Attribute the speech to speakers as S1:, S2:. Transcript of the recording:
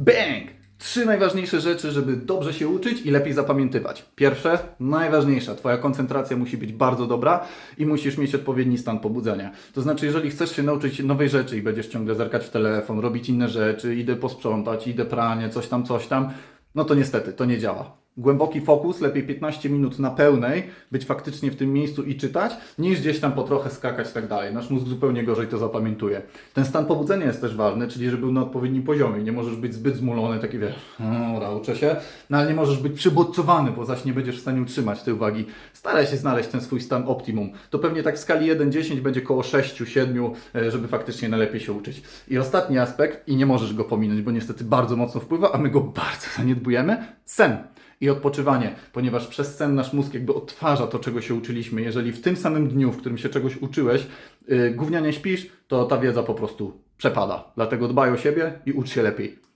S1: Bang! Trzy najważniejsze rzeczy, żeby dobrze się uczyć i lepiej zapamiętywać. Pierwsze, najważniejsza, Twoja koncentracja musi być bardzo dobra i musisz mieć odpowiedni stan pobudzenia. To znaczy, jeżeli chcesz się nauczyć nowej rzeczy i będziesz ciągle zerkać w telefon, robić inne rzeczy, idę posprzątać, idę pranie, coś tam, coś tam, no to niestety to nie działa. Głęboki fokus, lepiej 15 minut na pełnej, być faktycznie w tym miejscu i czytać, niż gdzieś tam po trochę skakać i tak dalej. Nasz mózg zupełnie gorzej to zapamiętuje. Ten stan pobudzenia jest też ważny, czyli żeby był na odpowiednim poziomie. Nie możesz być zbyt zmulony, taki wiesz, "No, dobra, uczę się, no ale nie możesz być przybodźcowany, bo zaś nie będziesz w stanie utrzymać tej uwagi. Staraj się znaleźć ten swój stan optimum. To pewnie tak w skali 1-10 będzie koło 6-7, e, żeby faktycznie najlepiej się uczyć. I ostatni aspekt, i nie możesz go pominąć, bo niestety bardzo mocno wpływa, a my go bardzo zaniedbujemy, sen i odpoczywanie, ponieważ przez sen nasz mózg jakby odtwarza to, czego się uczyliśmy. Jeżeli w tym samym dniu, w którym się czegoś uczyłeś, yy, gównianie śpisz, to ta wiedza po prostu przepada. Dlatego dbaj o siebie i ucz się lepiej.